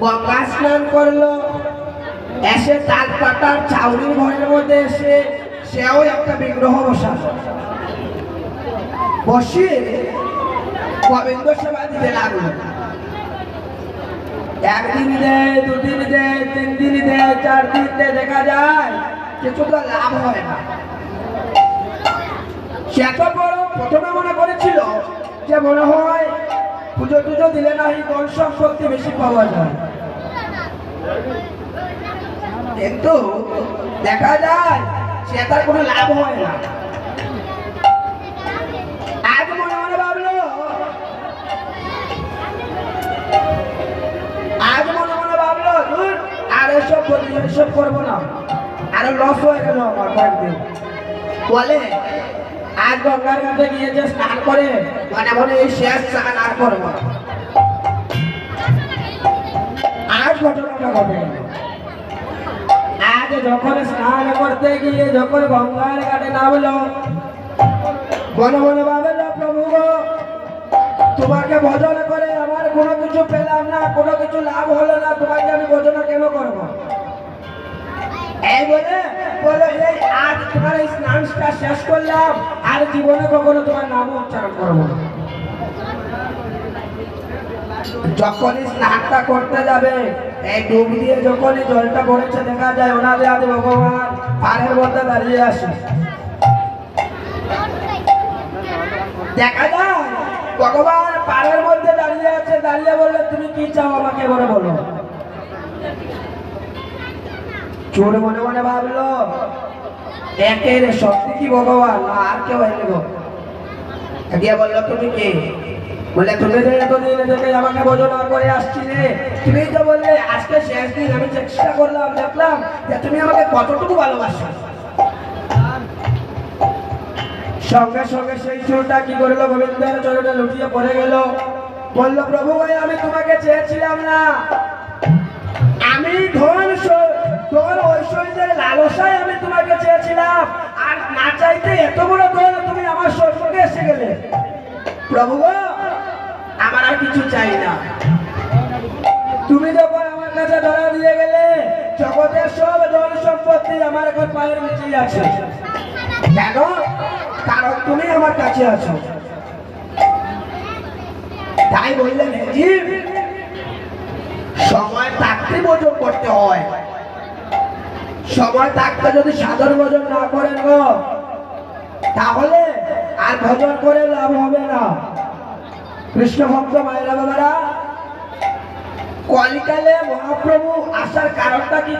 গঙ্গা স্নান করল। এসে তাল পাতার চাউরির ঘরের মধ্যে এসে সেও একটা বিগ্রহ বসালো। বসিয়ে গোবিন্দ সেবা দিতে লাগল। একদিন দেয় দুদিন দেয় তিন দিন দেয় চার দিন দেয় দেখা যায় কিছু তো লাভ হয় না। সে এত বড় প্রথমে মনে করেছিল যে মনে হয় পুজো টুজো দিলে না এই ধন সম্পত্তি বেশি পাওয়া যায়। কিন্তু দেখা যায়, সে তার কোনো লাভ হয় না। মনে মনে ভাবলো, আজ মনে আর এসব করি এসব করব না। হয়ে বলে, আজ গঙ্গার ঘাটে গিয়ে যে স্নান করে মানে মনে এই শেষ স্নান আর করব। আজ যখন স্নান করতে গিয়ে যখন গঙ্গার ঘাটে নামলো মনে মনে ভাবলো প্রভু তোমাকে ভজন করে আমার কোনো কিছু পেলাম না, কোনো কিছু লাভ হলো না, তোমাকে আমি ভজন কেন করব? এই আর জীবনে কখনো তোমার নাম উচ্চারণ করব যখনই স্নানটা করতে যাবে এই ডুব দিয়ে যখনই জলটা পড়েছে, দেখা যায় ওনাদের আদি ভগবান পাড়ের মধ্যে দাঁড়িয়ে আসে দেখা যায় ভগবান পাড়ের মধ্যে দাঁড়িয়ে আছে, দাঁড়িয়ে বললে, তুমি কি চাও আমাকে বলে বলো? চোর মনে মনে ভাবলো, একের সত্যি কি ভগবান? আর কেউ গো। দিয়ে বলল, তুমি কে? বলে, তুমি যে এতদিন থেকে আমাকে বোঝনা করে আসছিলে তুমি তো বললে, আজকে শেষ দিন, আমি চেষ্টা করলাম, দেখলাম যে তুমি আমাকে কতটুকু ভালোবাসো। সঙ্গে সঙ্গে সেই চোরটা কি করল? গোবিন্দের চরণে লুটিয়ে পড়ে গেল। বলল, প্রভু ভাই, আমি তোমাকে চেয়েছিলাম না। আমি ধন ধন ঐশ্বর্যের লালসায় আমি তোমাকে চেয়েছিলাম। আর না চাইতে এত বড় ধন তুমি আমার শ্বশুরকে এসে গেলে। প্রভু আর কিছু চাই না। তুমি যখন আমার কাছে ধরা দিয়ে গেলে জগতের সব ধন সম্পত্তি আমার এখন পায়ের নিচেই আছে। কেন? কারণ তুমি আমার কাছে আছো। তাই বললেন হে সময় থাকতে ভোজন করতে হয়। সময় থাকতে যদি সাধারণ ভোজন না করেন তাহলে আর ভজন করে লাভ হবে না। কৃষ্ণ ভক্ত মায়েরা বাবারা কলিকালে মহাপ্রভু আসার কারণটা কি